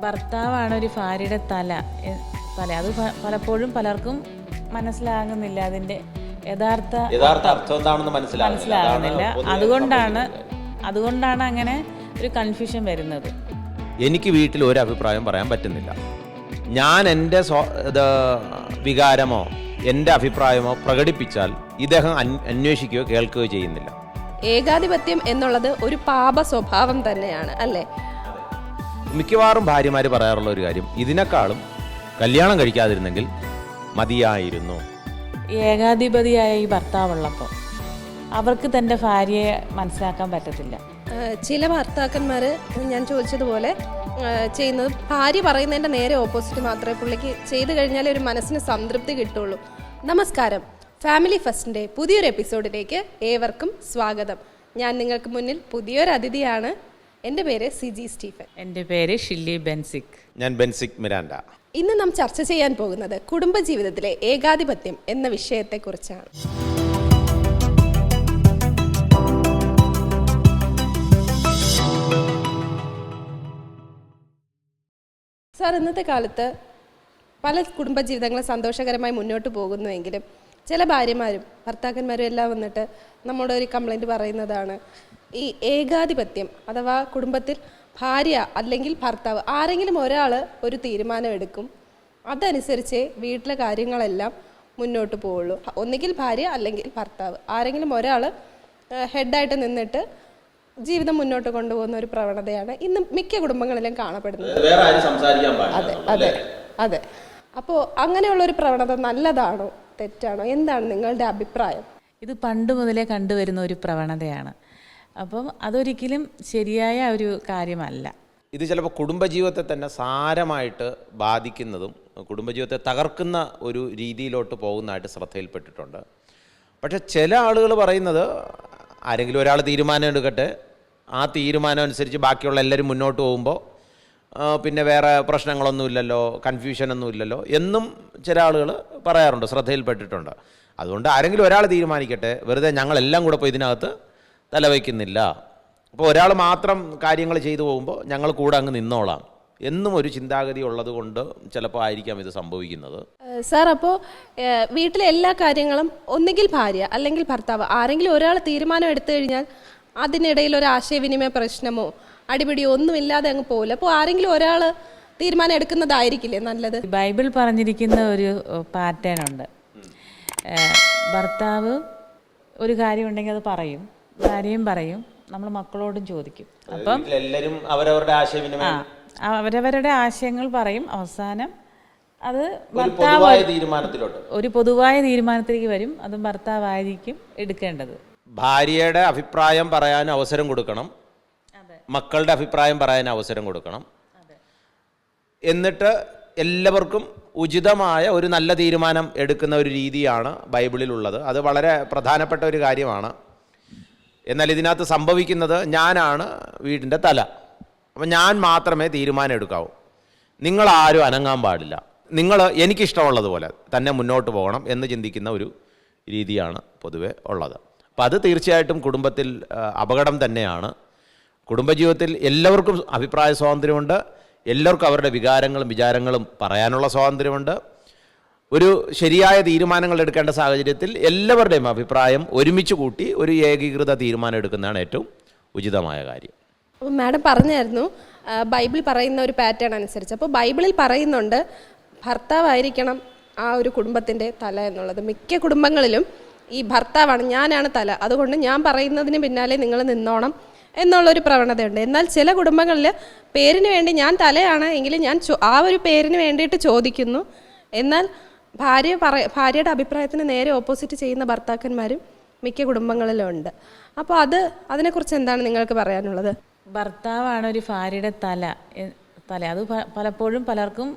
ഭർത്താവാണ് ഒരു ഭാര്യയുടെ തല. തല. അത് പലപ്പോഴും പലർക്കും മനസ്സിലാകുന്നില്ല അതിന്റെ യഥാർത്ഥ യഥാർത്ഥ അർത്ഥം എന്താണെന്ന് മനസ്സിലാകുന്നില്ല. അതുകൊണ്ടാണ് അതുകൊണ്ടാണ് അങ്ങനെ ഒരു കൺഫ്യൂഷൻ വരുന്നത്. എനിക്ക് വീട്ടിൽ ഒരു അഭിപ്രായം പറയാൻ പറ്റുന്നില്ല. ഞാൻ എന്റെ സ്വ ഇത് വികാരമോ എന്റെ അഭിപ്രായമോ പ്രകടിപ്പിച്ചാൽ ഇദ്ദേഹം അന്- അന്വേഷിക്കുകയോ കേൾക്കുകയോ ചെയ്യുന്നില്ല. ഏകാധിപത്യം എന്നുള്ളത് ഒരു പാപ സ്വഭാവം തന്നെയാണ് അല്ലേ? മിക്കവാറും ഭാര്യമാർ പറയാറുള്ള ഒരു കാര്യം ഇതിനേക്കാളും കല്യാണം കഴിക്കാതിരുന്നെങ്കിൽ മതിയായിരുന്നു. ഏകാധിപതിയായ ഈ ഭർത്താവുള്ളപ്പോൾ അവർക്ക് തന്റെ ഭാര്യയെ മനസ്സിലാക്കാൻ പറ്റത്തില്ല. ചില ഭർത്താക്കന്മാർ ഞാൻ ചോദിച്ചതുപോലെ ചെയ്യുന്നത് ഭാര്യ പറയുന്നതിന്റെ നേരെ ഓപ്പോസിറ്റ് മാത്രമേ പുള്ളിക്ക് ചെയ്തു കഴിഞ്ഞാലേ ഒരു മനസ്സിന് സംതൃപ്തി കിട്ടുള്ളൂ. നമസ്കാരം. ഫാമിലി ഫസ്റ്റിന്റെ പുതിയൊരു എപ്പിസോഡിലേക്ക് ഏവർക്കും സ്വാഗതം. ഞാൻ നിങ്ങൾക്ക് മുന്നിൽ പുതിയൊരു അതിഥിയാണ് എന്റെ പേര് സിജി സ്റ്റീഫൻ. എന്റെ പേര് ഷില്ലി ബെൻസിക്. ഞാൻ ബെൻസിക് മിരാൻഡ ഇന്ന് നാം ചർച്ച ചെയ്യാൻ പോകുന്നത് കുടുംബജീവിതത്തിലെ ഏകാധിപത്യം എന്ന വിഷയത്തെക്കുറിച്ചാണ്. സാർ ഇന്നത്തെ കാലത്ത് പല കുടുംബജീവിതങ്ങളും സന്തോഷകരമായി മുന്നോട്ട് പോകുന്നുവെങ്കിലും ചില ഭാര്യമാരും ഭർത്താക്കന്മാരും എല്ലാം വന്നിട്ട് നമ്മുടെ ഒരു കംപ്ലൈന്റ് പറയുന്നതാണ്. ഈ ഏകാധിപത്യം അഥവാ കുടുംബത്തിൽ ഭാര്യ അല്ലെങ്കിൽ ഭർത്താവ് ആരെങ്കിലും ഒരാൾ ഒരു തീരുമാനം എടുക്കും അതനുസരിച്ച് വീട്ടിലെ കാര്യങ്ങളെല്ലാം മുന്നോട്ട് പോവുള്ളൂ. ഒന്നുകിൽ ഭാര്യ അല്ലെങ്കിൽ ഭർത്താവ്. ആരെങ്കിലും ഒരാൾ ഹെഡായിട്ട് നിന്നിട്ട് ജീവിതം മുന്നോട്ട് കൊണ്ടുപോകുന്ന ഒരു പ്രവണതയാണ് ഇന്ന് മിക്ക കുടുംബങ്ങളിലും കാണപ്പെടുന്നത്. അതെ അതെ അതെ അപ്പോൾ അങ്ങനെയുള്ള ഒരു പ്രവണത നല്ലതാണോ തെറ്റാണോ? എന്താണ് നിങ്ങളുടെ അഭിപ്രായം? ഇത് പണ്ട് മുതലേ കണ്ടുവരുന്ന ഒരു പ്രവണതയാണ്. അപ്പം അതൊരിക്കലും ശരിയായ ഒരു കാര്യമല്ല. ഇത് ചിലപ്പോൾ കുടുംബജീവിതത്തെ തന്നെ സാരമായിട്ട് ബാധിക്കുന്നതും കുടുംബജീവിതത്തെ തകർക്കുന്ന ഒരു രീതിയിലോട്ട് പോകുന്നതായിട്ട് ശ്രദ്ധയിൽപ്പെട്ടിട്ടുണ്ട്. പക്ഷേ ചില ആളുകൾ പറയുന്നത് ആരെങ്കിലും ഒരാൾ തീരുമാനം എടുക്കട്ടെ ആ തീരുമാനം അനുസരിച്ച് ബാക്കിയുള്ള എല്ലാവരും മുന്നോട്ട് പോകുമ്പോൾ പിന്നെ വേറെ പ്രശ്നങ്ങളൊന്നുമില്ലല്ലോ കൺഫ്യൂഷനൊന്നുമില്ലല്ലോ എന്നും ചില ആളുകൾ പറയാറുണ്ട് ശ്രദ്ധയിൽപ്പെട്ടിട്ടുണ്ട്. അതുകൊണ്ട് ആരെങ്കിലും ഒരാൾ തീരുമാനിക്കട്ടെ വെറുതെ ഞങ്ങളെല്ലാം കൂടെ പോയി ഇതിനകത്ത് തലവയ്ക്കുന്നില്ല. അപ്പോൾ ഒരാൾ മാത്രം കാര്യങ്ങൾ ചെയ്തു പോകുമ്പോൾ ഞങ്ങൾ കൂടെ അങ്ങ് നിന്നോളാം. എന്നും ഒരു ചിന്താഗതി ഉള്ളത് കൊണ്ട് ചിലപ്പോൾ ആയിരിക്കാം ഇത് സംഭവിക്കുന്നത്. സാർ അപ്പോൾ വീട്ടിലെ എല്ലാ കാര്യങ്ങളും ഒന്നുകിൽ ഭാര്യ അല്ലെങ്കിൽ ഭർത്താവ് ആരെങ്കിലും ഒരാൾ തീരുമാനം എടുത്തു കഴിഞ്ഞാൽ അതിനിടയിൽ ഒരു ആശയവിനിമയ പ്രശ്നമോ അടിപിടിയോ ഒന്നുമില്ലാതെ അങ്ങ് പോകില്ല അപ്പോൾ ആരെങ്കിലും ഒരാൾ തീരുമാനം എടുക്കുന്നതായിരിക്കില്ലേ നല്ലത്? ബൈബിൾ പറഞ്ഞിരിക്കുന്ന ഒരു പാറ്റേൺ ഉണ്ട്. ഭർത്താവ് ഒരു കാര്യം ഉണ്ടെങ്കിൽ അത് പറയും. ഭാര്യയും പറയും നമ്മൾ മക്കളോടും ചോദിക്കും. അപ്പം എല്ലാവരും അവരവരുടെ ആ അവരവരുടെ ആശയങ്ങൾ പറയും. അവസാനം അത് ഭർത്താവ് തീരുമാനത്തിലോട്ട്. ഒരു പൊതുവായ തീരുമാനത്തിലേക്ക് വരും. അതും ഭർത്താവായിരിക്കും എടുക്കേണ്ടത്. ഭാര്യയുടെ അഭിപ്രായം പറയാൻ അവസരം കൊടുക്കണം. മക്കളുടെ അഭിപ്രായം പറയാൻ അവസരം കൊടുക്കണം. എന്നിട്ട് എല്ലാവർക്കും ഉചിതമായ ഒരു നല്ല തീരുമാനം എടുക്കുന്ന ഒരു രീതിയാണ് ബൈബിളിലുള്ളത്. അത് വളരെ പ്രധാനപ്പെട്ട ഒരു കാര്യമാണ്. എന്നാൽ ഇതിനകത്ത് സംഭവിക്കുന്നത് ഞാനാണ് വീടിന്റെ തല. അപ്പം ഞാൻ മാത്രമേ തീരുമാനം എടുക്കാവൂ. നിങ്ങളാരും അനങ്ങാൻ പാടില്ല. നിങ്ങൾ എനിക്കിഷ്ടമുള്ളതുപോലെ തന്നെ മുന്നോട്ട് പോകണം എന്ന് ചിന്തിക്കുന്ന ഒരു രീതിയാണ് പൊതുവെ ഉള്ളത്. അപ്പം അത് തീർച്ചയായിട്ടും കുടുംബത്തിൽ അപകടം തന്നെയാണ്. കുടുംബജീവിതത്തിൽ എല്ലാവർക്കും അഭിപ്രായ സ്വാതന്ത്ര്യമുണ്ട്. എല്ലാവർക്കും അവരുടെ വികാരങ്ങളും വിചാരങ്ങളും പറയാനുള്ള സ്വാതന്ത്ര്യമുണ്ട്. ഒരു ശരിയായ തീരുമാനങ്ങൾ എടുക്കേണ്ട സാഹചര്യത്തിൽ എല്ലാവരുടെയും അഭിപ്രായം ഒരുമിച്ച് കൂട്ടി ഒരു ഏകീകൃത തീരുമാനം എടുക്കുന്നതാണ് ഏറ്റവും ഉചിതമായ കാര്യം. അപ്പോൾ മാഡം പറഞ്ഞായിരുന്നു ബൈബിൾ പറയുന്ന ഒരു പാറ്റേൺ അനുസരിച്ച്. അപ്പോൾ ബൈബിളിൽ പറയുന്നുണ്ട് ഭർത്താവായിരിക്കണം ആ ഒരു കുടുംബത്തിന്റെ തല എന്നുള്ളത്. മിക്ക കുടുംബങ്ങളിലും ഈ ഭർത്താവാണ് ഞാനാണ് തല. അതുകൊണ്ട് ഞാൻ പറയുന്നതിന് പിന്നാലെ നിങ്ങൾ നിന്നോണം എന്നുള്ളൊരു പ്രവണതയുണ്ട്. എന്നാൽ ചില കുടുംബങ്ങളിൽ പേരിന് വേണ്ടി ഞാൻ തലയാണ് എങ്കിലും ഞാൻ ആ ഒരു പേരിന് വേണ്ടിയിട്ട് ചോദിക്കുന്നു. എന്നാൽ ഭാര്യ പറ ഭാര്യയുടെ അഭിപ്രായത്തിന് നേരെ ഓപ്പോസിറ്റ് ചെയ്യുന്ന ഭർത്താക്കന്മാരും മിക്ക കുടുംബങ്ങളിലും ഉണ്ട്. അപ്പോൾ അത് അതിനെക്കുറിച്ച് എന്താണ് നിങ്ങൾക്ക് പറയാനുള്ളത്? ഭർത്താവാണ് ഒരു ഭാര്യയുടെ തല. തല. അത് പലപ്പോഴും പലർക്കും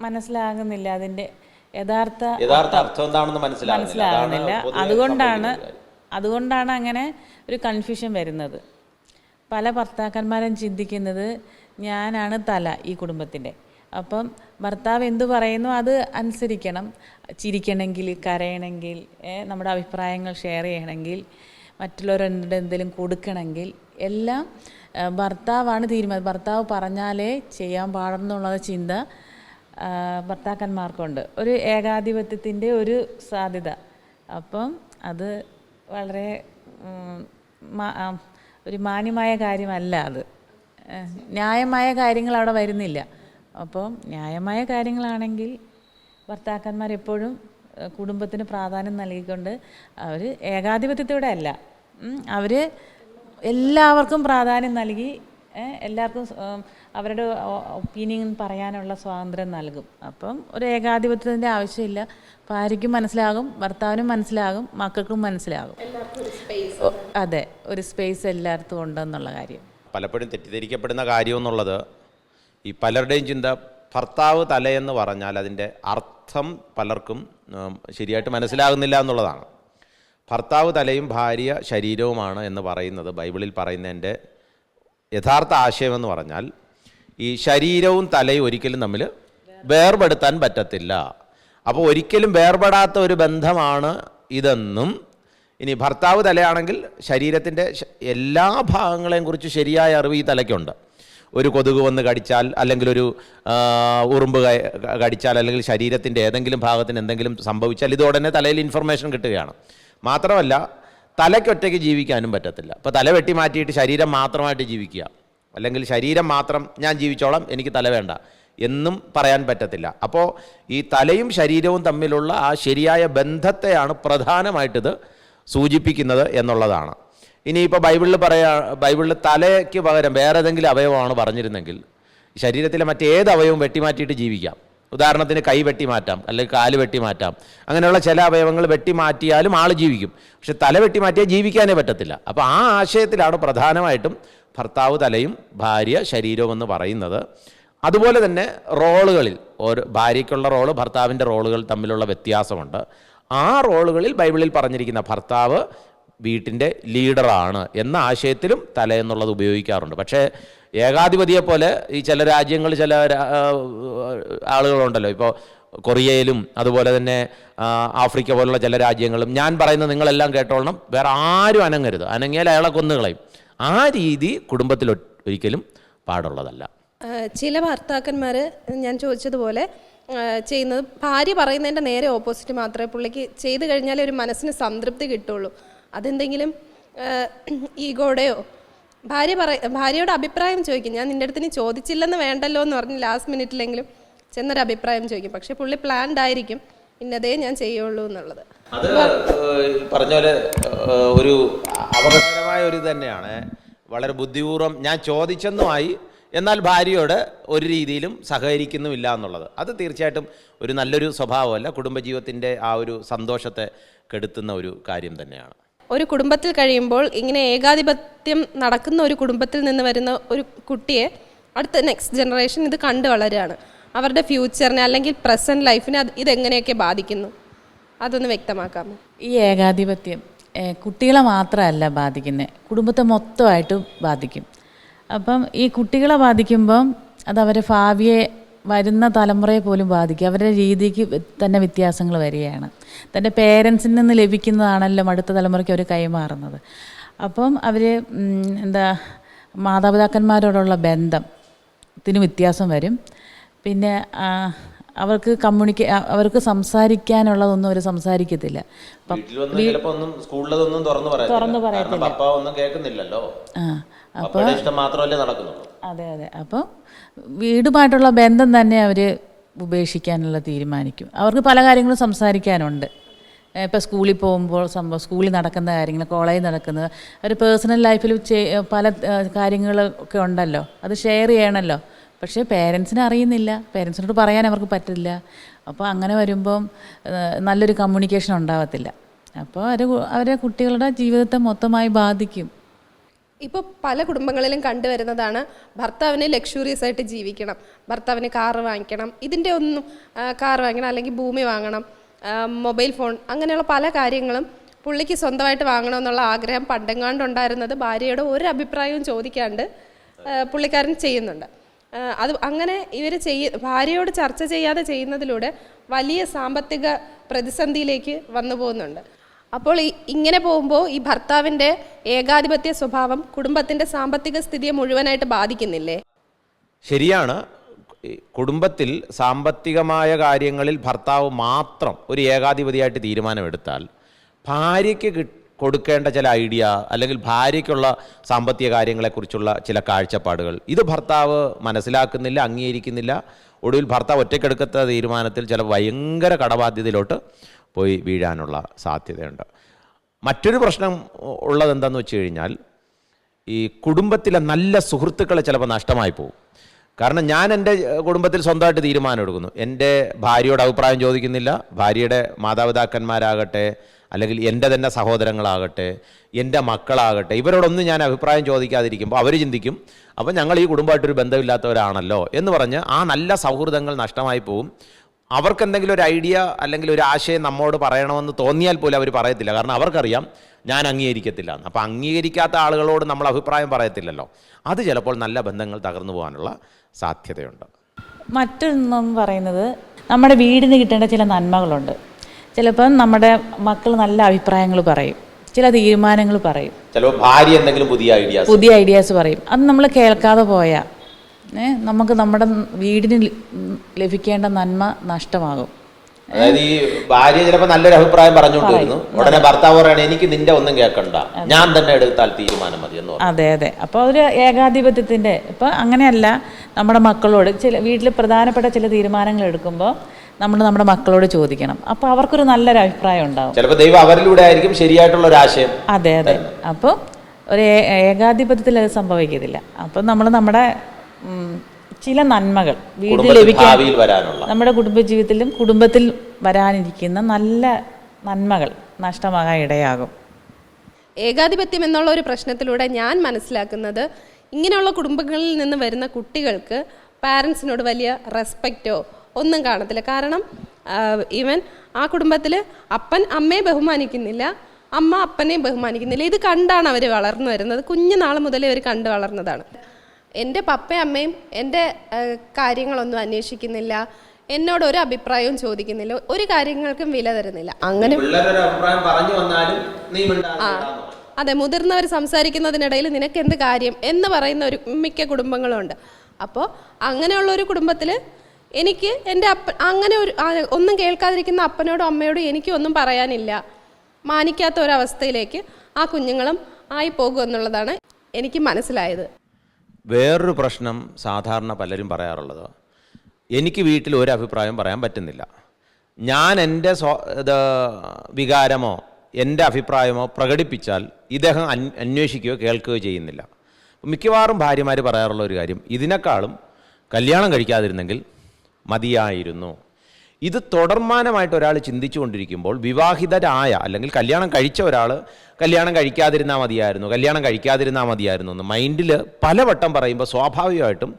മനസ്സിലാകുന്നില്ല. അതിന്റെ യഥാർത്ഥ യഥാർത്ഥ അർത്ഥം എന്താണെന്ന് മനസ്സിലാകുന്നില്ല. അതുകൊണ്ടാണ് അതുകൊണ്ടാണ് അങ്ങനെ ഒരു കൺഫ്യൂഷൻ വരുന്നത്. പല ഭർത്താക്കന്മാരും ചിന്തിക്കുന്നത് ഞാനാണ് തല ഈ കുടുംബത്തിന്റെ. അപ്പം ഭർത്താവ് എന്തു പറയുന്നു അത് അനുസരിക്കണം. ചിരിക്കണമെങ്കിൽ കരയണമെങ്കിൽ നമ്മുടെ അഭിപ്രായങ്ങൾ ഷെയർ ചെയ്യണമെങ്കിൽ മറ്റുള്ളവരുടെ എന്തെങ്കിലും കൊടുക്കണമെങ്കിൽ എല്ലാം ഭർത്താവാണ് തീരുമാനം. ഭർത്താവ് പറഞ്ഞാലേ ചെയ്യാൻ പാടുന്നുള്ള ചിന്ത ഭർത്താക്കന്മാർക്കുണ്ട്. ഒരു ഏകാധിപത്യത്തിന്റെ ഒരു സാധ്യത. അപ്പം അത് വളരെ ഒരു മാന്യമായ കാര്യമല്ല അത്. ന്യായമായ കാര്യങ്ങൾ അവിടെ വരുന്നില്ല. അപ്പോൾ ന്യായമായ കാര്യങ്ങളാണെങ്കിൽ ഭർത്താക്കന്മാർ എപ്പോഴും കുടുംബത്തിന് പ്രാധാന്യം നൽകിക്കൊണ്ട് അവർ ഏകാധിപത്യത്തോടെ അല്ല. അവർ എല്ലാവർക്കും പ്രാധാന്യം നൽകി എല്ലാവർക്കും അവരുടെ ഒപ്പീനിയൻ പറയാനുള്ള സ്വാതന്ത്ര്യം നൽകും. അപ്പം ഒരു ഏകാധിപത്യത്തിന്റെ ആവശ്യമില്ല. ഭാര്യയ്ക്കും മനസ്സിലാകും ഭർത്താവിനും മനസ്സിലാകും മക്കൾക്കും മനസ്സിലാകും. അതെ ഒരു സ്പേസ് എല്ലായിടത്തും ഉണ്ടെന്നുള്ള കാര്യം. പലപ്പോഴും തെറ്റിദ്ധരിക്കപ്പെടുന്ന കാര്യം എന്നുള്ളത് ഈ പലരുടെയും ചിന്ത ഭർത്താവ് തലയെന്ന് പറഞ്ഞാൽ അതിന്റെ അർത്ഥം പലർക്കും ശരിയായിട്ട് മനസ്സിലാകുന്നില്ല എന്നുള്ളതാണ്. ഭർത്താവ് തലയും ഭാര്യ ശരീരവുമാണ് എന്ന് പറയുന്നത് ബൈബിളിൽ പറയുന്നതിന്റെ യഥാർത്ഥ ആശയമെന്ന് പറഞ്ഞാൽ ഈ ശരീരവും തലയും ഒരിക്കലും തമ്മിൽ വേർപെടുത്താൻ പറ്റത്തില്ല. അപ്പോൾ ഒരിക്കലും വേർപെടാത്ത ഒരു ബന്ധമാണ് ഇതെന്നും ഇനി ഭർത്താവ് തലയാണെങ്കിൽ ശരീരത്തിന്റെ എല്ലാ ഭാഗങ്ങളെയും കുറിച്ച് ശരിയായ അറിവ് ഈ തലയ്ക്കുണ്ട്. ഒരു കൊതുക് വന്ന് കടിച്ചാൽ അല്ലെങ്കിൽ ഒരു ഉറുമ്പ് കടിച്ചാൽ അല്ലെങ്കിൽ ശരീരത്തിന്റെ ഏതെങ്കിലും ഭാഗത്തിന് എന്തെങ്കിലും സംഭവിച്ചാൽ ഇത് ഉടനെ തലയിൽ ഇൻഫർമേഷൻ കിട്ടുകയാണ്. മാത്രമല്ല തലയ്ക്കൊറ്റയ്ക്ക് ജീവിക്കാനും പറ്റത്തില്ല. ഇപ്പോൾ തല വെട്ടി മാറ്റിയിട്ട് ശരീരം മാത്രമായിട്ട് ജീവിക്കുക. അല്ലെങ്കിൽ ശരീരം മാത്രം ഞാൻ ജീവിച്ചോളാം എനിക്ക് തല വേണ്ട എന്നും പറയാൻ പറ്റത്തില്ല. അപ്പോൾ ഈ തലയും ശരീരവും തമ്മിലുള്ള ആ ശരിയായ ബന്ധത്തെയാണ് പ്രധാനമായിട്ടിത് സൂചിപ്പിക്കുന്നത് എന്നുള്ളതാണ്. ഇനിയിപ്പോൾ ബൈബിളിൽ പറയാ ബൈബിളിൽ തലയ്ക്ക് പകരം വേറെ ഏതെങ്കിലും അവയവമാണ് പറഞ്ഞിരുന്നെങ്കിൽ ശരീരത്തിലെ മറ്റേത് അവയവം വെട്ടിമാറ്റിയിട്ട് ജീവിക്കാം. ഉദാഹരണത്തിന് കൈ വെട്ടിമാറ്റാം അല്ലെങ്കിൽ കാൽ വെട്ടിമാറ്റാം. അങ്ങനെയുള്ള ചില അവയവങ്ങൾ വെട്ടിമാറ്റിയാലും ആൾ ജീവിക്കും. പക്ഷെ തല വെട്ടിമാറ്റിയാൽ ജീവിക്കാനേ പറ്റത്തില്ല. അപ്പോൾ ആ ആശയത്തിലാണ് പ്രധാനമായിട്ടും ഭർത്താവ് തലയും ഭാര്യ ശരീരവും എന്ന് പറയുന്നത്. അതുപോലെ തന്നെ റോളുകളിൽ ഒരു ഭാര്യയ്ക്കുള്ള റോൾ ഭർത്താവിന്റെ റോളുകൾ തമ്മിലുള്ള വ്യത്യാസമുണ്ട്. ആ റോളുകളിൽ ബൈബിളിൽ പറഞ്ഞിരിക്കുന്ന ഭർത്താവ് വീട്ടിന്റെ ലീഡറാണ് എന്ന ആശയത്തിലും തല എന്നുള്ളത് ഉപയോഗിക്കാറുണ്ട്. പക്ഷേ ഏകാധിപതിയെ പോലെ ഈ ചില രാജ്യങ്ങൾ ചില ആളുകളുണ്ടല്ലോ. ഇപ്പോൾ കൊറിയയിലും അതുപോലെ തന്നെ ആഫ്രിക്ക പോലുള്ള ചില രാജ്യങ്ങളും. ഞാൻ പറയുന്നത് നിങ്ങളെല്ലാം കേട്ടോളണം. വേറെ ആരും അനങ്ങരുത്. അനങ്ങിയാൽ അയാളെ കൊന്നുകളയും ആ രീതി കുടുംബത്തിൽ ഒരിക്കലും പാടുള്ളതല്ല. ചില ഭർത്താക്കന്മാർ ഞാൻ ചോദിച്ചതുപോലെ ചെയ്യുന്നത് ഭാര്യ പറയുന്നതിന്റെ നേരെ ഓപ്പോസിറ്റ് മാത്രമേ പുള്ളിക്ക് ചെയ്തു കഴിഞ്ഞാലേ ഒരു മനസ്സിന് സംതൃപ്തി കിട്ടുള്ളൂ. അതെന്തെങ്കിലും ഈഗോടെയോ? ഭാര്യ പറ ഭാര്യയോട് അഭിപ്രായം ചോദിക്കും. ഞാൻ നിന്റെ അടുത്ത് ഇനി ചോദിച്ചില്ലെന്ന് വേണ്ടല്ലോ എന്ന് പറഞ്ഞ് ലാസ്റ്റ് മിനിറ്റിലെങ്കിലും ചെന്നൊരു അഭിപ്രായം ചോദിക്കും. പക്ഷേ പുള്ളി പ്ലാൻഡ് ആയിരിക്കും. ഇന്നതേ ഞാൻ ചെയ്യുള്ളൂ എന്നുള്ളത്. അത് പറഞ്ഞ പോലെ ഒരു അപകടകരമായ ഒരു തന്നെയാണ്. വളരെ ബുദ്ധിപൂർവം ഞാൻ ചോദിച്ചെന്നുമായി എന്നാൽ ഭാര്യയോട് ഒരു രീതിയിലും സഹകരിക്കുന്നുമില്ല എന്നുള്ളത്. അത് തീർച്ചയായിട്ടും ഒരു നല്ലൊരു സ്വഭാവമല്ല. കുടുംബജീവിതത്തിന്റെ ആ ഒരു സന്തോഷത്തെ കെടുത്തുന്ന ഒരു കാര്യം തന്നെയാണ്. ഒരു കുടുംബത്തിൽ കഴിയുമ്പോൾ ഇങ്ങനെ ഏകാധിപത്യം നടക്കുന്ന ഒരു കുടുംബത്തിൽ നിന്ന് വരുന്ന ഒരു കുട്ടിയെ അടുത്ത നെക്സ്റ്റ് ജനറേഷൻ ഇത് കണ്ടു വളരുകയാണ്. അവരുടെ ഫ്യൂച്ചറിനെ അല്ലെങ്കിൽ പ്രസന്റ് ലൈഫിനെ അത് ഇതെങ്ങനെയൊക്കെ ബാധിക്കുന്നു? അതൊന്ന് വ്യക്തമാക്കാമോ? ഈ ഏകാധിപത്യം കുട്ടികളെ മാത്രമല്ല ബാധിക്കുന്നത് കുടുംബത്തെ മൊത്തമായിട്ട് ബാധിക്കും. അപ്പം ഈ കുട്ടികളെ ബാധിക്കുമ്പം അത് അവരെ ഭാവിയെ വരുന്ന തലമുറയെ പോലും ബാധിക്കും. അവരുടെ രീതിക്ക് തന്നെ വ്യത്യാസങ്ങൾ വരികയാണ്. തന്റെ പേരൻസിൽ നിന്ന് ലഭിക്കുന്നതാണല്ലോ അടുത്ത തലമുറയ്ക്ക് അവർ കൈമാറുന്നത്. അപ്പം അവർ എന്താ മാതാപിതാക്കന്മാരോടുള്ള ബന്ധം ബന്ധത്തിന് വ്യത്യാസം വരും. പിന്നെ അവർക്ക് കമ്മ്യൂണിക്കേ അവർക്ക് സംസാരിക്കാനുള്ളതൊന്നും അവർ സംസാരിക്കത്തില്ല. അപ്പം തുറന്നു പറയത്തില്ല. അതെ അതെ. അപ്പോൾ വീടുമായിട്ടുള്ള ബന്ധം തന്നെ അവർ ഉപേക്ഷിക്കാനുള്ള തീരുമാനിക്കും. അവർക്ക് പല കാര്യങ്ങളും സംസാരിക്കാനുണ്ട്. ഇപ്പോൾ സ്കൂളിൽ പോകുമ്പോൾ സംഭവം സ്കൂളിൽ നടക്കുന്ന കാര്യങ്ങൾ കോളേജിൽ നടക്കുന്നത് അവർ പേഴ്സണൽ ലൈഫിൽ പല കാര്യങ്ങളൊക്കെ ഉണ്ടല്ലോ. അത് ഷെയർ ചെയ്യണമല്ലോ പക്ഷേ പേരൻസിനെ അറിയുന്നില്ല. പേരൻസിനോട് പറയാൻ അവർക്ക് പറ്റില്ല. അപ്പോൾ അങ്ങനെ വരുമ്പം നല്ലൊരു കമ്മ്യൂണിക്കേഷൻ ഉണ്ടാവത്തില്ല. അപ്പോൾ അവർ അവരെ കുട്ടികളുടെ ജീവിതത്തെ മൊത്തമായി ബാധിക്കും. ഇപ്പോൾ പല കുടുംബങ്ങളിലും കണ്ടുവരുന്നതാണ് ഭർത്താവിന് ലക്ഷൂറിയസ് ആയിട്ട് ജീവിക്കണം ഭർത്താവിന് കാറ് വാങ്ങിക്കണം ഇതിന്റെ ഒന്നും കാർ വാങ്ങണം അല്ലെങ്കിൽ ഭൂമി വാങ്ങണം മൊബൈൽ ഫോൺ അങ്ങനെയുള്ള പല കാര്യങ്ങളും പുള്ളിക്ക് സ്വന്തമായിട്ട് വാങ്ങണമെന്നുള്ള ആഗ്രഹം പണ്ടെങ്ങാണ്ടുണ്ടായിരുന്നത് ഭാര്യയുടെ ഒരു അഭിപ്രായവും ചോദിക്കാണ്ട് പുള്ളിക്കാരൻ ചെയ്യുന്നുണ്ട്. അത് അങ്ങനെ ഇവർ ചെയ്യ ഭാര്യയോട് ചർച്ച ചെയ്യാതെ ചെയ്യുന്നതിലൂടെ വലിയ സാമ്പത്തിക പ്രതിസന്ധിയിലേക്ക് വന്നു പോകുന്നുണ്ട്. അപ്പോൾ ഈ ഇങ്ങനെ പോകുമ്പോൾ ഈ ഭർത്താവിന്റെ ഏകാധിപത്യ സ്വഭാവം കുടുംബത്തിന്റെ സാമ്പത്തിക സ്ഥിതിയെ മുഴുവനായിട്ട് ബാധിക്കുന്നില്ലേ? ശരിയാണ്. കുടുംബത്തിൽ സാമ്പത്തികമായ കാര്യങ്ങളിൽ ഭർത്താവ് മാത്രം ഒരു ഏകാധിപതിയായിട്ട് തീരുമാനമെടുത്താൽ ഭാര്യയ്ക്ക് കൊടുക്കേണ്ട ചില ഐഡിയ അല്ലെങ്കിൽ ഭാര്യയ്ക്കുള്ള സാമ്പത്തിക കാര്യങ്ങളെക്കുറിച്ചുള്ള ചില കാഴ്ചപ്പാടുകൾ. ഇത് ഭർത്താവ് മനസ്സിലാക്കുന്നില്ല അംഗീകരിക്കുന്നില്ല. ഒടുവിൽ ഭർത്താവ് ഒറ്റയ്ക്കെടുക്കത്ത തീരുമാനത്തിൽ ചില ഭയങ്കര കടബാധ്യതയിലോട്ട് പോയി വീഴാനുള്ള സാധ്യതയുണ്ട്. മറ്റൊരു പ്രശ്നം ഉള്ളത് എന്താണെന്ന് വെച്ച് കഴിഞ്ഞാൽ ഈ കുടുംബത്തിലെ നല്ല സുഹൃത്തുക്കളെ ചിലപ്പോൾ നഷ്ടമായി പോകും. കാരണം ഞാൻ എന്റെ കുടുംബത്തിൽ സ്വന്തമായിട്ട് തീരുമാനം എടുക്കുന്നു. എന്റെ ഭാര്യയോട് അഭിപ്രായം ചോദിക്കുന്നില്ല. ഭാര്യയുടെ മാതാപിതാക്കന്മാരാകട്ടെ അല്ലെങ്കിൽ എന്റെ തന്നെ സഹോദരങ്ങളാകട്ടെ എന്റെ മക്കളാകട്ടെ ഇവരോടൊന്നും ഞാൻ അഭിപ്രായം ചോദിക്കാതിരിക്കുമ്പോൾ അവർ ചിന്തിക്കും അപ്പോൾ ഞങ്ങൾ ഈ കുടുംബമായിട്ടൊരു ബന്ധമില്ലാത്തവരാണല്ലോ? എന്ന് പറഞ്ഞ് ആ നല്ല സൗഹൃദങ്ങൾ നഷ്ടമായി പോകും. അവർക്ക് എന്തെങ്കിലും ഒരു ഐഡിയ അല്ലെങ്കിൽ ഒരു ആശയം നമ്മോട് പറയണമെന്ന് തോന്നിയാൽ പോലും അവർ പറയത്തില്ല. കാരണം അവർക്കറിയാം ഞാൻ അംഗീകരിക്കത്തില്ല. എന്ന് അപ്പോൾ അംഗീകരിക്കാത്ത ആളുകളോട് നമ്മൾ അഭിപ്രായം പറയത്തില്ലല്ലോ. അത് ചിലപ്പോൾ നല്ല ബന്ധങ്ങൾ തകർന്നു പോകാനുള്ള സാധ്യതയുണ്ട്. മറ്റൊന്നും പറയുന്നത് നമ്മുടെ വീടിന് കിട്ടേണ്ട ചില നന്മകളുണ്ട്. ചിലപ്പം നമ്മുടെ മക്കൾ നല്ല അഭിപ്രായങ്ങൾ പറയും. ചില തീരുമാനങ്ങൾ പറയും. ചിലപ്പോൾ ഭാര്യ എന്തെങ്കിലും പുതിയ ഐഡിയാസ് പുതിയ ഐഡിയാസ് പറയും. അത് നമ്മൾ കേൾക്കാതെ പോയാൽ നമുക്ക് നമ്മുടെ വീടിന് ലഭിക്കേണ്ട നന്മ നഷ്ടമാകും. അതായത് ഈ ഭാര്യ ചിലപ്പോൾ നല്ലൊരു അഭിപ്രായം പറഞ്ഞുകൊണ്ടിരുന്നു. ഉടനെ ഭർത്താവ് പറയണ എനിക്ക് നിന്റെ ഒന്നും കേൾക്കണ്ട. ഞാൻ തന്നെ എടുത്താൽ തീരുമാനം മതി എന്ന് അതെ അതെ. അപ്പോൾ ഒരു ഏകാധിപത്യത്തിന്റെ ഇപ്പൊ അങ്ങനെയല്ല നമ്മുടെ മക്കളോട് ചില വീട്ടിൽ പ്രധാനപ്പെട്ട ചില തീരുമാനങ്ങൾ എടുക്കുമ്പോൾ നമ്മൾ നമ്മുടെ മക്കളോട് ചോദിക്കണം. അപ്പോൾ അവർക്കൊരു നല്ലൊരു അഭിപ്രായം ഉണ്ടാവും. ചിലപ്പോൾ ദൈവം അവരിലൂടെ ആയിരിക്കും ശരിയായിട്ടുള്ള ഒരു ആശയം അതെ അതെ. അപ്പോൾ ഒരു ഏകാധിപത്യത്തിൽ അത് സംഭവിക്കത്തില്ല. അപ്പം നമ്മൾ നമ്മുടെ ചില നന്മകൾ വീട്ടിൽ ലഭിക്കാൻ വരാനുള്ള. നമ്മുടെ കുടുംബജീവിതത്തിലും കുടുംബത്തിൽ വരാനിരിക്കുന്ന നല്ല നന്മകൾ നഷ്ടമാകാൻ ഇടയാകും. ഏകാധിപത്യം എന്നുള്ള ഒരു പ്രശ്നത്തിലൂടെ ഞാൻ മനസ്സിലാക്കുന്നത് ഇങ്ങനെയുള്ള കുടുംബങ്ങളിൽ നിന്ന് വരുന്ന കുട്ടികൾക്ക് പാരൻസിനോട് വലിയ റെസ്പെക്റ്റോ ഒന്നും കാണത്തില്ല. കാരണം ഈവൻ ആ കുടുംബത്തിൽ അപ്പൻ അമ്മയെ ബഹുമാനിക്കുന്നില്ല അമ്മ അപ്പനെയും ബഹുമാനിക്കുന്നില്ല. ഇത് കണ്ടാണ് അവർ വളർന്നു വരുന്നത്. കുഞ്ഞുനാൾ മുതലേ അവർ കണ്ടു വളർന്നതാണ്. എന്റെ പപ്പയും അമ്മയും എന്റെ കാര്യങ്ങളൊന്നും അന്വേഷിക്കുന്നില്ല. എന്നോട് ഒരു അഭിപ്രായവും ചോദിക്കുന്നില്ല. ഒരു കാര്യങ്ങൾക്കും വില തരുന്നില്ല. അങ്ങനെ ആ അതെ മുതിർന്നവർ സംസാരിക്കുന്നതിനിടയിൽ നിനക്ക് എന്ത് കാര്യം എന്ന് പറയുന്ന ഒരു മിക്ക കുടുംബങ്ങളുണ്ട്. അപ്പോൾ അങ്ങനെയുള്ള ഒരു കുടുംബത്തിൽ എനിക്ക് എന്റെ അപ്പ അങ്ങനെ ഒരു ഒന്നും കേൾക്കാതിരിക്കുന്ന അപ്പനോടും അമ്മയോടും എനിക്കൊന്നും ഒന്നും പറയാനില്ല. മാനിക്കാത്ത ഒരവസ്ഥയിലേക്ക് ആ കുഞ്ഞുങ്ങളും ആയി പോകും എന്നുള്ളതാണ് എനിക്ക് മനസ്സിലായത്. വേറൊരു പ്രശ്നം സാധാരണ പലരും പറയാറുള്ളത്. എനിക്ക് വീട്ടിൽ ഒരു അഭിപ്രായം പറയാൻ പറ്റുന്നില്ല. ഞാൻ എന്റെ സ്വ ഇത് വികാരമോ എന്റെ അഭിപ്രായമോ പ്രകടിപ്പിച്ചാൽ ഇദ്ദേഹം അന് അന്വേഷിക്കുകയോ കേൾക്കുകയോ ചെയ്യുന്നില്ല. മിക്കവാറും ഭാര്യമാർ പറയാറുള്ള ഒരു കാര്യം ഇതിനേക്കാളും കല്യാണം കഴിക്കാതിരുന്നെങ്കിൽ മതിയായിരുന്നു. ഇത് തുടർമാനമായിട്ട് ഒരാൾ ചിന്തിച്ചു കൊണ്ടിരിക്കുമ്പോൾ വിവാഹിതരായ അല്ലെങ്കിൽ കല്യാണം കഴിച്ച ഒരാൾ കല്യാണം കഴിക്കാതിരുന്നാൽ മതിയായിരുന്നു കല്യാണം കഴിക്കാതിരുന്നാൽ മതിയായിരുന്നു എന്ന് മൈൻഡിൽ പലവട്ടം പറയുമ്പോൾ സ്വാഭാവികമായിട്ടും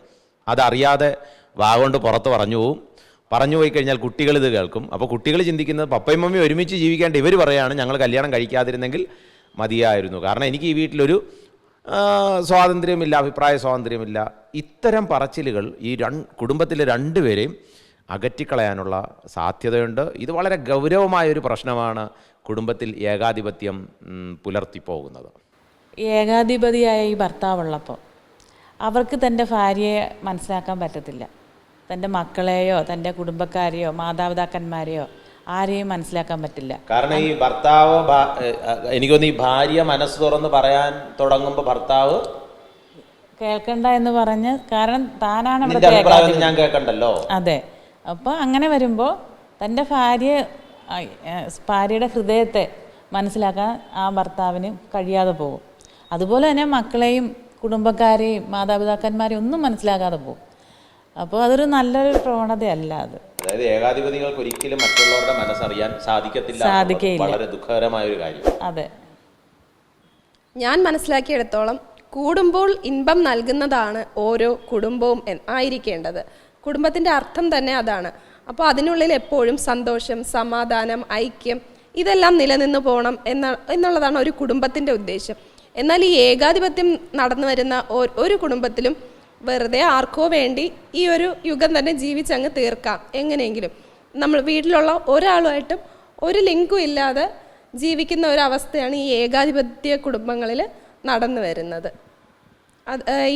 അതറിയാതെ വാഗോണ്ട് പുറത്ത് പറഞ്ഞു പോവും. പറഞ്ഞു പോയി കഴിഞ്ഞാൽ കുട്ടികൾ ഇത് കേൾക്കും. അപ്പോൾ കുട്ടികൾ ചിന്തിക്കുന്നത് പപ്പയും മമ്മിയും ഒരുമിച്ച് ജീവിക്കേണ്ട ഇവർ പറയാണ് ഞങ്ങൾ കല്യാണം കഴിക്കാതിരുന്നെങ്കിൽ മതിയായിരുന്നു. കാരണം എനിക്ക് ഈ വീട്ടിലൊരു സ്വാതന്ത്ര്യമില്ല അഭിപ്രായ സ്വാതന്ത്ര്യമില്ല. ഇത്തരം പറച്ചിലുകൾ ഈ രണ്ട് കുടുംബത്തിലെ രണ്ടുപേരെയും അകറ്റിക്കളയാനുള്ള സാധ്യതയുണ്ട്. ഇത് വളരെ ഗൗരവമായ ഒരു പ്രശ്നമാണ് കുടുംബത്തിൽ ഏകാധിപത്യം പുലർത്തിപ്പോകുന്നത്. ഏകാധിപതിയായ ഈ ഭർത്താവുള്ളപ്പോൾ അവർക്ക് തന്റെ ഭാര്യയെ മനസ്സിലാക്കാൻ പറ്റത്തില്ല. തന്റെ മക്കളെയോ തന്റെ കുടുംബക്കാരെയോ മാതാപിതാക്കന്മാരെയോ ആരെയും മനസ്സിലാക്കാൻ പറ്റില്ല. കാരണം ഈ ഭർത്താവ് എനിക്കൊന്ന് ഈ ഭാര്യ മനസ്സ് തുറന്ന് പറയാൻ തുടങ്ങുമ്പോൾ ഭർത്താവ് കേൾക്കണ്ട എന്ന് പറഞ്ഞ് കാരണം താനാണ് ഞാൻ കേൾക്കണ്ടല്ലോ. അതെ. അപ്പോൾ അങ്ങനെ വരുമ്പോൾ തന്റെ ഭാര്യ ഭാര്യയുടെ ഹൃദയത്തെ മനസ്സിലാക്കാൻ ആ ഭർത്താവിന് കഴിയാതെ പോകും. അതുപോലെ തന്നെ മക്കളെയും കുടുംബക്കാരെയും മാതാപിതാക്കന്മാരെയും ഒന്നും മനസ്സിലാക്കാതെ പോകും. അപ്പോൾ അതൊരു നല്ലൊരു പ്രവണതയല്ല അത്. അതായത് ഏകാധിപതികൾക്ക് ഒരിക്കലും മറ്റുള്ളവരുടെ മനസ്സറിയാൻ സാധിക്കത്തില്ല വളരെ ദുഃഖകരമായ ഒരു കാര്യം. അതെ. ഞാൻ മനസ്സിലാക്കിയെടുത്തോളം കൂടുമ്പോൾ ഇൻപം നൽകുന്നതാണ് ഓരോ കുടുംബവും ആയിരിക്കേണ്ടത്. കുടുംബത്തിന്റെ അർത്ഥം തന്നെ അതാണ്. അപ്പോൾ അതിനുള്ളിൽ എപ്പോഴും സന്തോഷം സമാധാനം ഐക്യം ഇതെല്ലാം നിലനിന്ന് പോകണം എന്ന എന്നുള്ളതാണ് ഒരു കുടുംബത്തിന്റെ ഉദ്ദേശം. എന്നാൽ ഈ ഏകാധിപത്യം നടന്നു വരുന്ന ഒരു കുടുംബത്തിലും വെറുതെ ആർക്കോ വേണ്ടി ഈ ഒരു യുഗം തന്നെ ജീവിച്ചങ്ങ് തീർക്കാം. എങ്ങനെയെങ്കിലും നമ്മൾ വീട്ടിലുള്ള ഒരാളുമായിട്ടും ഒരു ലിങ്കും ഇല്ലാതെ ജീവിക്കുന്ന ഒരു അവസ്ഥയാണ് ഈ ഏകാധിപത്യ കുടുംബങ്ങളിൽ നടന്നു വരുന്നത്.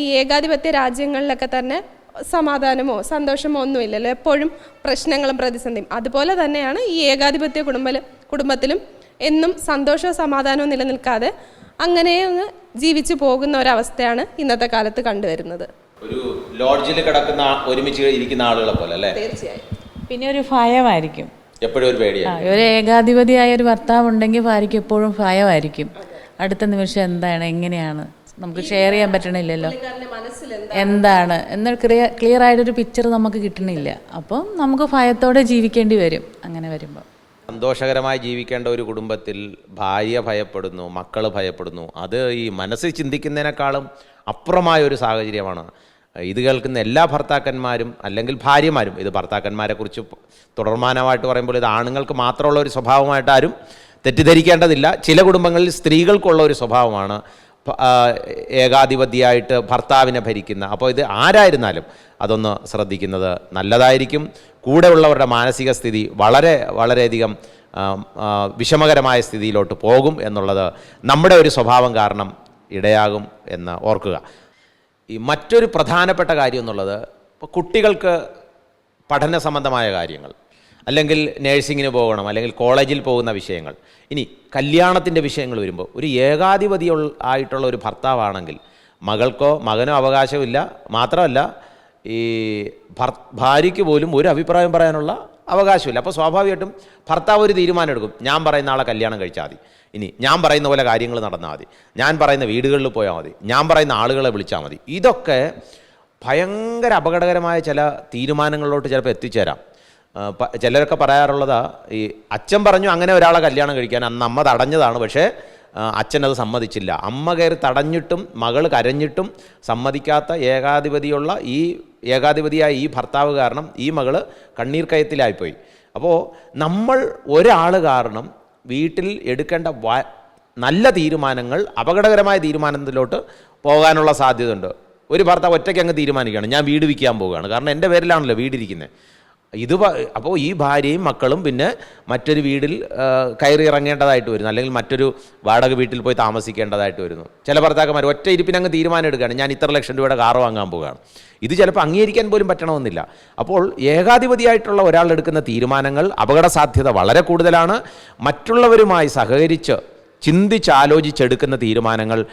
ഈ ഏകാധിപത്യ രാജ്യങ്ങളിലൊക്കെ തന്നെ സമാധാനമോ സന്തോഷമോ ഒന്നുമില്ലല്ലോ. എപ്പോഴും പ്രശ്നങ്ങളും പ്രതിസന്ധിയും. അതുപോലെ തന്നെയാണ് ഈ ഏകാധിപത്യ കുടുംബ കുടുംബത്തിലും എന്നും സന്തോഷവും സമാധാനവും നിലനിൽക്കാതെ അങ്ങനെ അങ്ങ് ജീവിച്ചു പോകുന്ന ഒരവസ്ഥയാണ് ഇന്നത്തെ കാലത്ത് കണ്ടുവരുന്നത്. ഒരു ലോഡ്ജിൽ കിടക്കുന്ന ഒരുമിച്ച് ഇരിക്കുന്ന ആളുകളെ പോലെ അല്ലേ? തീർച്ചയായും. പിന്നെ ഒരു ഭയമായിരിക്കും. എപ്പോഴും ഒരു പേടിയാണ്. ഒരു ഏകാധിപതിയായ ഒരു ഭർത്താവ് ഉണ്ടെങ്കിൽ ഭാര്യയ്ക്ക് എപ്പോഴും ഭയമായിരിക്കും. അടുത്ത നിമിഷം എന്താണ് എങ്ങനെയാണ്? നമുക്ക് ഷെയർ ചെയ്യാൻ പറ്റണില്ലല്ലോ. എന്താണ്? എന്നൊരു ക്ലിയർ ക്ലിയർ ആയിട്ടൊരു പിക്ചർ നമുക്ക് കിട്ടണില്ല. അപ്പം നമുക്ക് ഭയത്തോടെ ജീവിക്കേണ്ടി വരും. അങ്ങനെ വരുമ്പോൾ സന്തോഷകരമായി ജീവിക്കേണ്ട ഒരു കുടുംബത്തിൽ ഭാര്യ ഭയപ്പെടുന്നു മക്കൾ ഭയപ്പെടുന്നു. അത് ഈ മനസ്സിൽ ചിന്തിക്കുന്നതിനേക്കാളും അപ്പുറമായ ഒരു സാഹചര്യമാണ്. ഇത് കേൾക്കുന്ന എല്ലാ ഭർത്താക്കന്മാരും അല്ലെങ്കിൽ ഭാര്യമാരും ഇത് ഭർത്താക്കന്മാരെ കുറിച്ച് തുടർമാനമായിട്ട് പറയുമ്പോൾ ഇത് ആണുങ്ങൾക്ക് മാത്രമുള്ള ഒരു സ്വഭാവമായിട്ട് ആരും തെറ്റിദ്ധരിക്കേണ്ടതില്ല. ചില കുടുംബങ്ങളിൽ സ്ത്രീകൾക്കുള്ള ഒരു സ്വഭാവമാണ്. ഏകാധിപതിയായിട്ട് ഭർത്താവിനെ ഭരിക്കുന്ന. അപ്പോൾ ഇത് ആരായിരുന്നാലും അതൊന്ന് ശ്രദ്ധിക്കുന്നത് നല്ലതായിരിക്കും. കൂടെ ഉള്ളവരുടെ മാനസിക സ്ഥിതി വളരെ വളരെയധികം വിഷമകരമായ സ്ഥിതിയിലോട്ട് പോകും എന്നുള്ളത് നമ്മുടെ ഒരു സ്വഭാവം കാരണം ഇടയാകും എന്ന് ഓർക്കുക. ഈ മറ്റൊരു പ്രധാനപ്പെട്ട കാര്യം എന്നുള്ളത് കുട്ടികൾക്ക് പഠന സംബന്ധമായ കാര്യങ്ങൾ. അല്ലെങ്കിൽ നേഴ്സിങ്ങിന് പോകണം അല്ലെങ്കിൽ കോളേജിൽ പോകുന്ന വിഷയങ്ങൾ. ഇനി കല്യാണത്തിന്റെ വിഷയങ്ങൾ വരുമ്പോൾ ഒരു ഏകാധിപതി ആയിട്ടുള്ള ഒരു ഭർത്താവാണെങ്കിൽ മകൾക്കോ മകനോ അവകാശമില്ല. മാത്രമല്ല ഈ ഭർ ഭാര്യയ്ക്ക് പോലും ഒരു അഭിപ്രായം പറയാനുള്ള അവകാശമില്ല. അപ്പോൾ സ്വാഭാവികമായിട്ടും ഭർത്താവ് ഒരു തീരുമാനം എടുക്കും. ഞാൻ പറയുന്ന ആളെ കല്യാണം കഴിച്ചാൽ മതി. ഇനി ഞാൻ പറയുന്ന പോലെ കാര്യങ്ങൾ നടന്നാൽ മതി. ഞാൻ പറയുന്ന വീടുകളിൽ പോയാൽ മതി. ഞാൻ പറയുന്ന ആളുകളെ വിളിച്ചാൽ മതി. ഇതൊക്കെ ഭയങ്കര അപകടകരമായ ചില തീരുമാനങ്ങളിലോട്ട് ചിലപ്പോൾ എത്തിച്ചേരാം. ചിലരൊക്കെ പറയാറുള്ളതാ ഈ അച്ഛൻ പറഞ്ഞു അങ്ങനെ ഒരാളെ കല്യാണം കഴിക്കാൻ അന്ന് അമ്മ തടഞ്ഞതാണ് പക്ഷേ അച്ഛൻ അത് സമ്മതിച്ചില്ല. അമ്മ കയറി തടഞ്ഞിട്ടും മകൾ കരഞ്ഞിട്ടും സമ്മതിക്കാത്ത ഏകാധിപതിയുള്ള ഈ ഏകാധിപതിയായ ഈ ഭർത്താവ് കാരണം ഈ മകൾ കണ്ണീർ കയത്തിലായിപ്പോയി അപ്പോൾ നമ്മൾ ഒരാൾ കാരണം വീട്ടിൽ എടുക്കേണ്ട നല്ല തീരുമാനങ്ങൾ അപകടകരമായ തീരുമാനത്തിലോട്ട് പോകാനുള്ള സാധ്യതയുണ്ട്. ഒരു ഭർത്താവ് ഒറ്റയ്ക്ക് അങ്ങ് തീരുമാനിക്കുകയാണ് ഞാൻ വീട് വിൽക്കാൻ പോവുകയാണ്. കാരണം എന്റെ പേരിലാണല്ലോ വീടിരിക്കുന്നത്. ഇത് അപ്പോൾ ഈ ഭാര്യയും മക്കളും പിന്നെ മറ്റൊരു വീടിൽ കയറി ഇറങ്ങേണ്ടതായിട്ട് വരുന്നു. അല്ലെങ്കിൽ മറ്റൊരു വാടക വീട്ടിൽ പോയി താമസിക്കേണ്ടതായിട്ട് വരുന്നു. ചില ഭർത്താക്കന്മാർ ഒറ്റ ഇരിപ്പിനങ്ങ് തീരുമാനം എടുക്കുകയാണ്. ഞാൻ ഇത്ര ലക്ഷം രൂപയുടെ കാറ് വാങ്ങാൻ പോവുകയാണ്. ഇത് ചിലപ്പോൾ അംഗീകരിക്കാൻ പോലും പറ്റണമെന്നില്ല. അപ്പോൾ ഏകാധിപതിയായിട്ടുള്ള ഒരാൾ എടുക്കുന്ന തീരുമാനങ്ങൾ അപകട സാധ്യത വളരെ കൂടുതലാണ്. മറ്റുള്ളവരുമായി സഹകരിച്ച് ചിന്തിച്ചാലോചിച്ചെടുക്കുന്ന തീരുമാനങ്ങൾ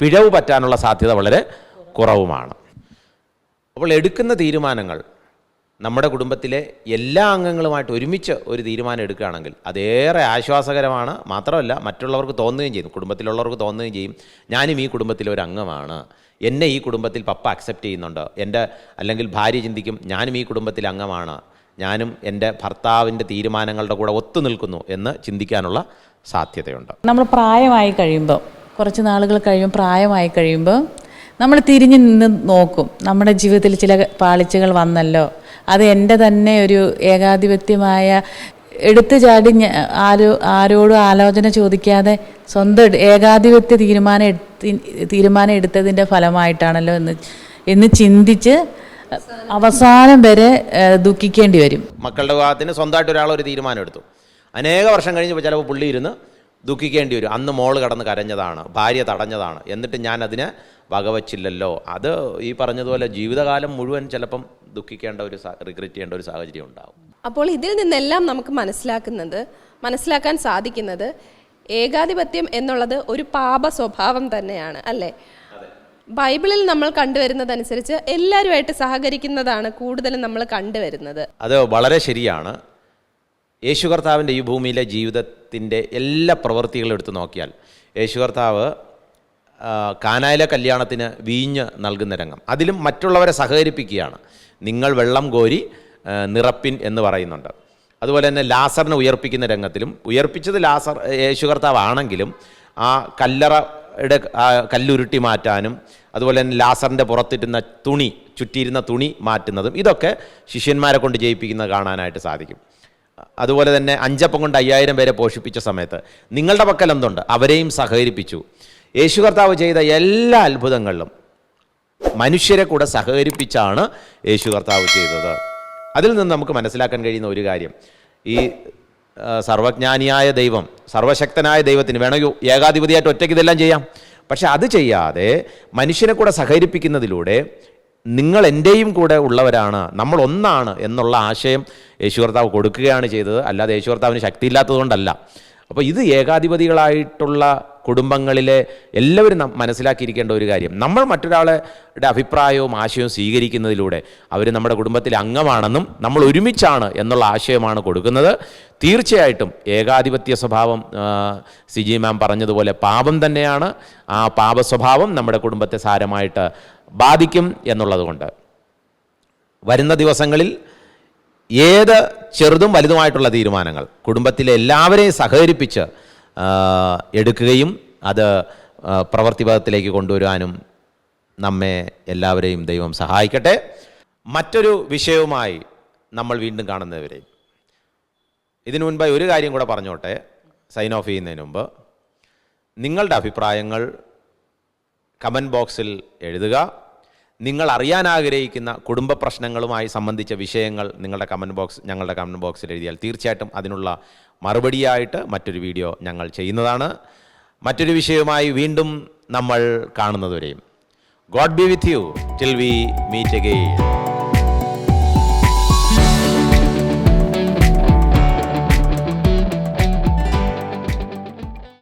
പിഴവ് പറ്റാനുള്ള സാധ്യത വളരെ കുറവുമാണ്. അപ്പോൾ എടുക്കുന്ന തീരുമാനങ്ങൾ നമ്മുടെ കുടുംബത്തിലെ എല്ലാ അംഗങ്ങളുമായിട്ട് ഒരുമിച്ച് ഒരു തീരുമാനം എടുക്കുകയാണെങ്കിൽ അതേറെ ആശ്വാസകരമാണ്. മാത്രമല്ല മറ്റുള്ളവർക്ക് തോന്നുകയും ചെയ്യും. കുടുംബത്തിലുള്ളവർക്ക് തോന്നുകയും ചെയ്യും ഞാനും ഈ കുടുംബത്തിലെ ഒരു അംഗമാണ്. എന്നെ ഈ കുടുംബത്തിൽ പപ്പ അക്സെപ്റ്റ് ചെയ്യുന്നുണ്ട്. എന്റെ അല്ലെങ്കിൽ ഭാര്യ ചിന്തിക്കും ഞാനും ഈ കുടുംബത്തിലെ അംഗമാണ്. ഞാനും എന്റെ ഭർത്താവിന്റെ തീരുമാനങ്ങളുടെ കൂടെ ഒത്തു നിൽക്കുന്നു എന്ന് ചിന്തിക്കാനുള്ള സാധ്യതയുണ്ട്. നമ്മൾ പ്രായമായി കഴിയുമ്പോൾ കുറച്ച് നാളുകൾ കഴിയുമ്പോൾ പ്രായമായി കഴിയുമ്പോൾ നമ്മൾ തിരിഞ്ഞ് നിന്ന് നോക്കും. നമ്മുടെ ജീവിതത്തിൽ ചില പാളിച്ചകൾ വന്നല്ലോ. അത് എന്റെ തന്നെ ഒരു ഏകാധിപത്യമായ എടുത്തു ചാടി ആരോ ആരോടും ആലോചന ചോദിക്കാതെ സ്വന്തം ഏകാധിപത്യ തീരുമാനം എടുത്തി തീരുമാനം എടുത്തതിന്റെ ഫലമായിട്ടാണല്ലോ എന്ന് എന്ന് ചിന്തിച്ച് അവസാനം വരെ ദുഃഖിക്കേണ്ടി വരും. മക്കളുടെ വിവാഹത്തിന് സ്വന്തമായിട്ട് ഒരാൾ ഒരു തീരുമാനം എടുത്തു. അനേക വർഷം കഴിഞ്ഞപ്പോൾ ചിലപ്പോൾ പുള്ളി ഇരുന്ന് ദുഃഖിക്കേണ്ടി വരും. അന്ന് മോൾ കടന്ന് കരഞ്ഞതാണ് ഭാര്യ തടഞ്ഞതാണ്. എന്നിട്ട് ഞാൻ അതിനെ വകവച്ചില്ലല്ലോ. അത് ഈ പറഞ്ഞതുപോലെ ജീവിതകാലം മുഴുവൻ ചിലപ്പം ദുഃഖിക്കേണ്ട ഒരു റിഗ്രറ്റ് ചെയ്യേണ്ട ഒരു സാഹചര്യം ഉണ്ടാവും. അപ്പോൾ ഇതിൽ നിന്നെല്ലാം നമുക്ക് മനസ്സിലാക്കുന്നത് മനസ്സിലാക്കാൻ സാധിക്കുന്നത് ഏകാധിപത്യം എന്നുള്ളത് ഒരു പാപ സ്വഭാവം തന്നെയാണ് അല്ലേ? ബൈബിളിൽ നമ്മൾ കണ്ടുവരുന്നതനുസരിച്ച് എല്ലാവരുമായിട്ട് സഹകരിക്കുന്നതാണ് കൂടുതലും നമ്മൾ കണ്ടുവരുന്നത്. അത് വളരെ ശരിയാണ്. യേശു കർത്താവിന്റെ ഈ ഭൂമിയിലെ ജീവിതത്തിന്റെ എല്ലാ പ്രവൃത്തികളും എടുത്തു നോക്കിയാൽ യേശു കർത്താവ് കാനായിലെ കല്യാണത്തിന് വീഞ്ഞ് നൽകുന്ന രംഗം. അതിലും മറ്റുള്ളവരെ സഹകരിപ്പിക്കുകയാണ്. നിങ്ങൾ വെള്ളം കോരി നിറപ്പിൻ എന്ന് പറയുന്നുണ്ട്. അതുപോലെ തന്നെ ലാസറിനെ ഉയർപ്പിക്കുന്ന രംഗത്തിലും ഉയർപ്പിച്ചത് ലാസർ യേശു കർത്താവാണെങ്കിലും ആ കല്ലറയുടെ കല്ലുരുട്ടി മാറ്റാനും അതുപോലെ തന്നെ ലാസറിന്റെ പുറത്തിരുന്ന തുണി ചുറ്റിയിരുന്ന തുണി മാറ്റുന്നതും ഇതൊക്കെ ശിഷ്യന്മാരെ കൊണ്ട് ജയിപ്പിക്കുന്നത് കാണാനായിട്ട് സാധിക്കും. അതുപോലെ തന്നെ അഞ്ചപ്പം കൊണ്ട് അയ്യായിരം പേരെ പോഷിപ്പിച്ച സമയത്ത് നിങ്ങളുടെ പക്കൽ എന്തുണ്ട്? അവരെയും സഹകരിപ്പിച്ചു. യേശു കർത്താവ് ചെയ്ത എല്ലാ അത്ഭുതങ്ങളിലും മനുഷ്യരെ കൂടെ സഹകരിപ്പിച്ചാണ് യേശു കർത്താവ് ചെയ്തത്. അതിൽ നിന്ന് നമുക്ക് മനസ്സിലാക്കാൻ കഴിയുന്ന ഒരു കാര്യം. ഈ സർവജ്ഞാനിയായ ദൈവം സർവശക്തനായ ദൈവത്തിന് വേണമെങ്കിൽ ഏകാധിപതിയായിട്ട് ഒറ്റയ്ക്ക് ഇതെല്ലാം ചെയ്യാം. പക്ഷെ അത് ചെയ്യാതെ മനുഷ്യനെ കൂടെ സഹകരിപ്പിക്കുന്നതിലൂടെ നിങ്ങൾ എന്റെയും കൂടെ ഉള്ളവരാണ് നമ്മൾ ഒന്നാണ് എന്നുള്ള ആശയം യേശു കർത്താവ് കൊടുക്കുകയാണ് ചെയ്തത്. അല്ലാതെ യേശു കർത്താവിന് ശക്തിയില്ലാത്തതുകൊണ്ടല്ല. അപ്പോൾ ഇത് ഏകാധിപതികളായിട്ടുള്ള കുടുംബങ്ങളിലെ എല്ലാവരും മനസ്സിലാക്കിയിരിക്കേണ്ട ഒരു കാര്യം. നമ്മൾ മറ്റൊരാളുടെ അഭിപ്രായവും ആശയവും സ്വീകരിക്കുന്നതിലൂടെ അവർ നമ്മുടെ കുടുംബത്തിലെ അംഗമാണെന്നും നമ്മൾ ഒരുമിച്ചാണ് എന്നുള്ള ആശയമാണ് കൊടുക്കുന്നത്. തീർച്ചയായിട്ടും ഏകാധിപത്യ സ്വഭാവം സിജി മാം പറഞ്ഞതുപോലെ പാപം തന്നെയാണ്. ആ പാപ സ്വഭാവം നമ്മുടെ കുടുംബത്തെ സാരമായിട്ട് ബാധിക്കും എന്നുള്ളതുകൊണ്ട്. വരുന്ന ദിവസങ്ങളിൽ ഏത് ചെറുതും വലുതുമായിട്ടുള്ള തീരുമാനങ്ങൾ കുടുംബത്തിലെ എല്ലാവരെയും സഹകരിപ്പിച്ച് എടുക്കുകയും അത് പ്രവൃത്തിപഥത്തിലേക്ക് കൊണ്ടുവരാനും നമ്മെ എല്ലാവരെയും ദൈവം സഹായിക്കട്ടെ. മറ്റൊരു വിഷയവുമായി നമ്മൾ വീണ്ടും കാണുന്നവരെ ഇതിനു മുൻപായി ഒരു കാര്യം കൂടെ പറഞ്ഞോട്ടെ സൈൻ ഓഫ് ചെയ്യുന്നതിന് മുമ്പ്. നിങ്ങളുടെ അഭിപ്രായങ്ങൾ കമന്റ് ബോക്സിൽ എഴുതുക. നിങ്ങൾ അറിയാൻ ആഗ്രഹിക്കുന്ന കുടുംബ പ്രശ്നങ്ങളുമായി സംബന്ധിച്ച വിഷയങ്ങൾ നിങ്ങളുടെ കമന്റ് ബോക്സ് ഞങ്ങളുടെ കമന്റ് ബോക്സിൽ എഴുതിയാൽ തീർച്ചയായിട്ടും അതിനുള്ള മറുപടിയായിട്ട് മറ്റൊരു വീഡിയോ ഞങ്ങൾ ചെയ്യുന്നതാണ്. മറ്റൊരു വിഷയവുമായി വീണ്ടും നമ്മൾ കാണുന്നതുവരെയും. God be with you till we meet again